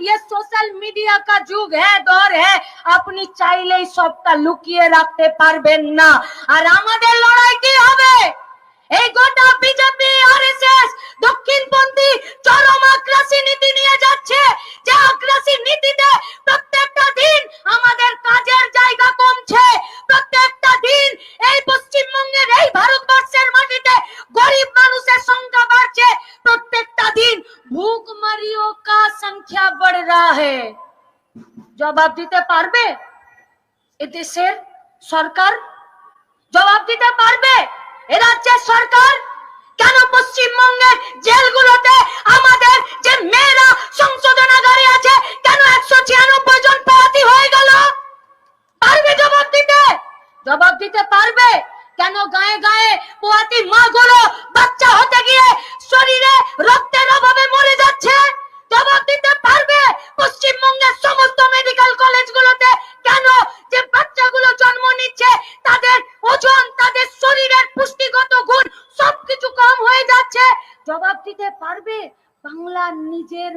ये social media কা যুগ হ্যাঁ দর হ্যাঁ আপনি চাইলেই সবটা লুকিয়ে রাখতে পারবেন না আর আমাদের লড়াই কি হবে এই গোটা বিজেপি আর এস এস দক্ষিণপন্থী চরম আগ্রাসী নীতি নিয়ে যাচ্ছে সংখ্যা বড় রা জবাব দিতে পারবে? এদেশের সরকার জবাব দিতে পারবে? এ রাজ্যের সরকার? কেন পশ্চিমবঙ্গের জেলগুলোতে আমাদের যে মেয়েরা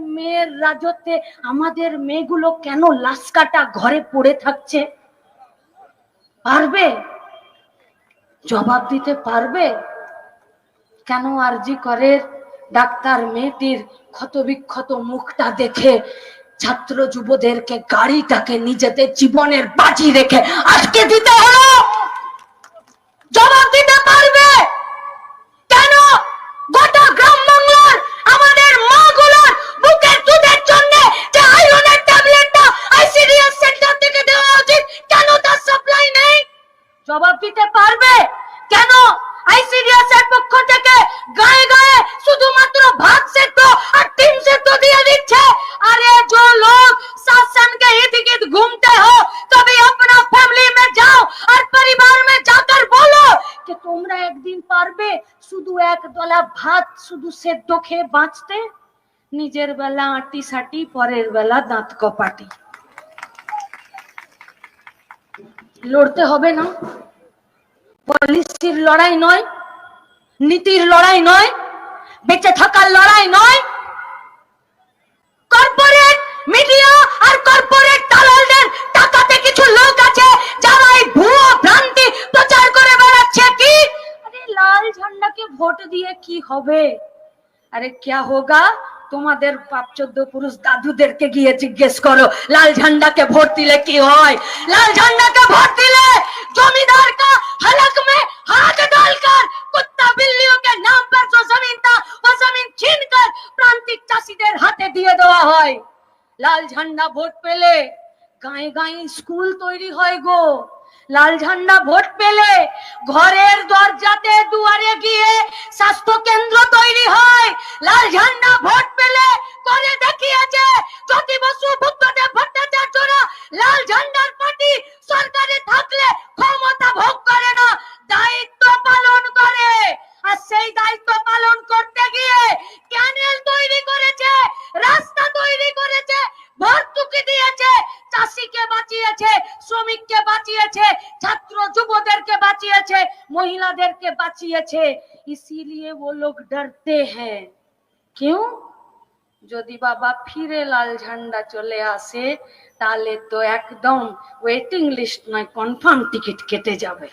মেয়ের রাজত্বে আমাদের মেয়েগুলো কেন লাশ কাটা ঘরে পড়ে থাকছে? পারবে? জবাব দিতে পারবে? কেন আরজি করে ডাক্তার মেয়েটির ক্ষত বিক্ষত মুখটা দেখে ছাত্র যুবদেরকে গাড়িটাকে নিজেদের জীবনের বাজি রেখে আটকে দিতে হলো? সেদ্ধ খেয়ে বাঁচতে, নিজের বেলা আটি সাটি, পরের বেলা দাঁত কপাটি। লড়তে হবে না। পলিসির লড়াই নয়, নীতির লড়াই নয়, বেঁচে থাকার লড়াই নয়। কর্পোরেট মিডিয়া আর কর্পোরেট দালালদের টাকাতে কিছু লোক আছে, যারা এই ভুয়ো ভ্রান্তি প্রচার করে বেড়াচ্ছে। কি? আরে লাল ঝান্ডাকে ভোট দিয়ে কি হবে? আরে কি হোগা? তোমাদের পাপ চোদ্দ পুরুষ দাদুদেরকে গিয়ে জিজ্ঞেস করো, লাল ঝান্ডাকে ভোট দিলে কি হয়? লাল ঝান্ডাকে ভোট দিলে জমিদার কা হলক মে হাত ডালকর কুত্তা বিল্লিও কে নাম পর তো জমিন তা ও জমিন ছিন কর প্রান্তিক চাষীদের হাতে দিয়ে দেওয়া হয়। লাল ঝান্ডা ভোট পেলে গায়ে গায়ে স্কুল তৈরি হয় গো। লাল ঝান্ডা ভোট পেলে ঘরের দরজাতে দুয়ারে গিয়ে স্বাস্থ্য কেন্দ্র তৈরি হয়। লাল ঝান্ডা ভোট পেলে করে দেখিয়েছে জ্যোতি বসু বুদ্ধদেব ভট্টাচার্যরা লাল ঝান্ডার পার্টি সরকারে থাকলে ক্ষমতা ভোগ করে না, দায়িত্ব পালন করে। আর সেই দায়িত্ব পালন করতে গিয়ে ক্যানেল তৈরি করেছে রাস্তা তৈরি করেছে ভর্তুকি দিয়েছে চাষিকে বাঁচিয়েছে শ্রমিককে বাঁচিয়েছে ছাত্র যুবদেরকে বাঁচিয়েছে মহিলাদেরকে বাঁচিয়েছে। ইসিলিয়ে ও লোক ডরতে হ্যাঁ। কেউ? যদি বাবা ফিরে লাল ঝান্ডা চলে আসে, তাহলে তো একদম ওয়েটিং লিস্ট নয় কনফার্ম টিকিট কেটে যাবে।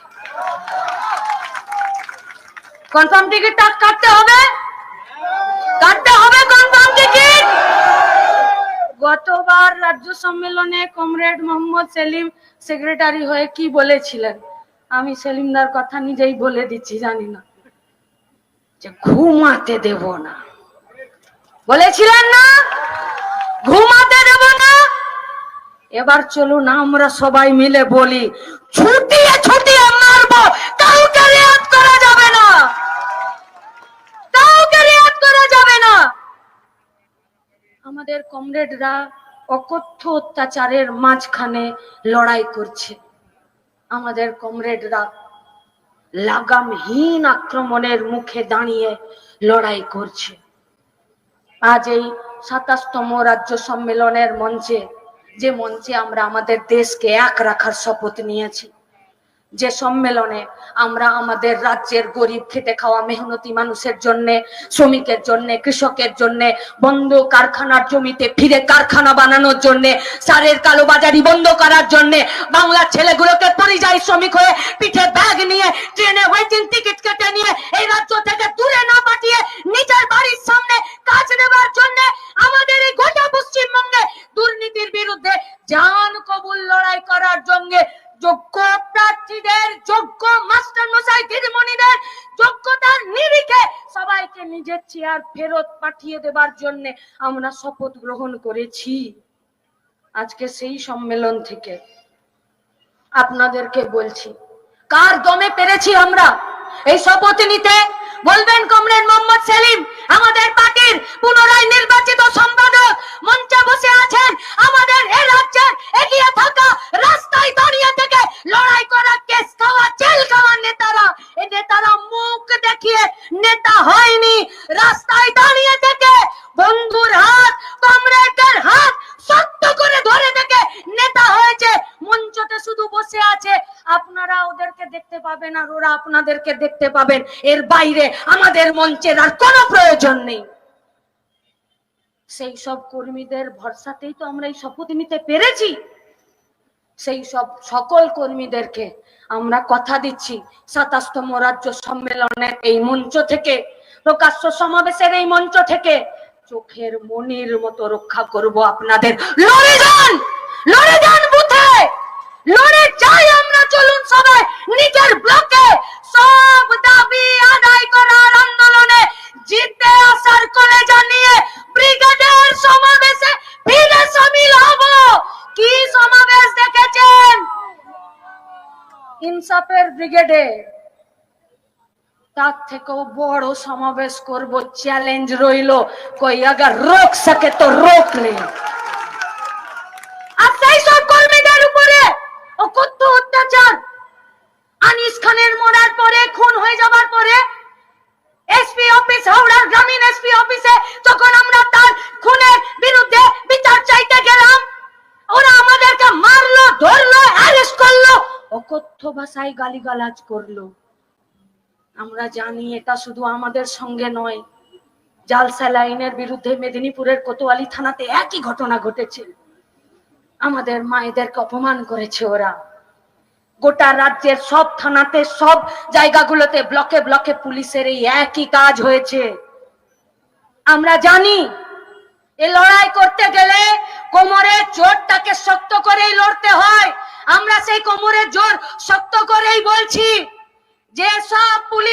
কনফার্ম টিকিটটা কাটতে হবে? কাটতে হবে কনফার্ম টিকিট গতবার রাজ্য সম্মেলনে কমরেড মোহাম্মদ সেলিম সেক্রেটারি হয়ে কি বলেছিলেন? আমি সেলিমদার কথা নিজেই বলে দিচ্ছি, জানি না। যে ঘুমাতে দেব না। বলেছিলেন না? ঘুমাতে দেব না? এবার চলুন, আমরা সবাই মিলে বলি, ছুটিয়ে ছুটিয়ে মারবো, কাউকে রেয়াত করা যাবে না। কাউকে রেয়াত করা যাবে না। আমাদের কমরেডরা অকথ্য অত্যাচারের মাঝখানে লড়াই করছে। আমাদের কমরেডরা লাগামহীন আক্রমণের মুখে দাঁড়িয়ে লড়াই করছে। আজ এই সাতাশতম রাজ্য সম্মেলনের মঞ্চে, যে মঞ্চে আমরা আমাদের দেশকে এক রাখার শপথ নিয়েছি যে সম্মেলনে আমরা আমাদের রাজ্যের গরিব খেটে খাওয়া মেহনতি মানুষের জন্য, শ্রমিকের জন্য, কৃষকের জন্য, বন্ধ কারখানার জমিতে ফিরে কারখানা বানানোর জন্য, সারের কালোবাজারি বন্ধ করার জন্য, বাংলার ছেলেগুলোকে পরিযায়ী শ্রমিক হয়ে পিঠে ব্যাগ নিয়ে, ট্রেনে ওয়েটিং টিকিট কেটে নিয়ে এই রাজ্য থেকে দূরে না পাঠিয়ে সবাইকে নিজের চেয়ার ফেরত পাঠিয়ে দেবার জন্য আমরা শপথ গ্রহণ করেছি। আজকে সেই সম্মেলন থেকে আপনাদেরকে বলছি, কার দমে পেরেছি আমরা এই শপথ নিতে? বলবেন কমরেড মোহাম্মদ সেলিম, আমাদের পার্টির পুনরায় নির্বাচিত সম্পাদক মঞ্চে বসে আছেন, আমাদের এ রাজ্যের এগিয়ে থাকা রাস্তায় দাঁড়িয়ে থেকে লড়াই করা, কেস খাওয়া, জেল খাওয়া নেতারা এই নেতারা মুখ দেখিয়ে নেতা হয়নি। রাস্তায় দাঁড়িয়ে থেকে বন্ধুর হাত কমরেডের হাত শক্ত করে ধরে থেকে নেতা হয়েছে। মঞ্চতে শুধু বসে আছে। আপনারা ওদেরকে দেখতে পাবেন আর ওরা আপনাদেরকে দেখতে পাবেন। এর বাইরে আমাদের মঞ্চের আর কোনো প্রয়োজন নেই। সেই সব কর্মীদের ভরসাতেই তো আমরা এই শপথ নিতে পেরেছি। সেই সব সকল কর্মীদেরকে আমরা কথা দিচ্ছি। সাতাশতম রাজ্য সম্মেলনের এই মঞ্চ থেকে, প্রকাশ্য সমাবেশের এই মঞ্চ থেকে চোখের মনির মতো রক্ষা করব আপনাদের। লড়ে যান! লড়ে যান বুথে! লড়ে যাই আমরা, চলুন সবাই। নিজের ব্লকে সব দাবি আদায় করার ব্রিগেডে তার থেকেও বড় সমাবেশ করব, চ্যালেঞ্জ রইল, কই আগার রোক সকে তো রোক পরে, খুন হয়ে যাবার পরে, এসপি অফিস, হাওড়ার গ্রামীণ এসপি অফিসে যখন আমরা তার খুনের বিরুদ্ধে বিচার চাইতে গেলাম ওরা আমাদেরকে মারলো ধরলো অ্যারেস্ট করল অকথ্য ভাষায় গালিগালাজ করল। আমরা জানি এটা শুধু আমাদের সঙ্গে নয়, জালসা লাইনের বিরুদ্ধে মেদিনীপুরের কোতোয়ালি থানাতে একই ঘটনা ঘটেছে। আমাদের মায়েদেরকে অপমান করেছে ওরা। গোটা রাজ্যের সব থানাতে, সব জায়গাগুলোতে ব্লকে ব্লকে পুলিশের এই একই কাজ হয়েছে। আমরা জানি, এ লড়াই করতে গেলে কোমরের জোরটাকে শক্ত করেই লড়তে হয়। আমরা সেই কোমরের জোর শক্ত করেই বলছি যে সব পুলিশ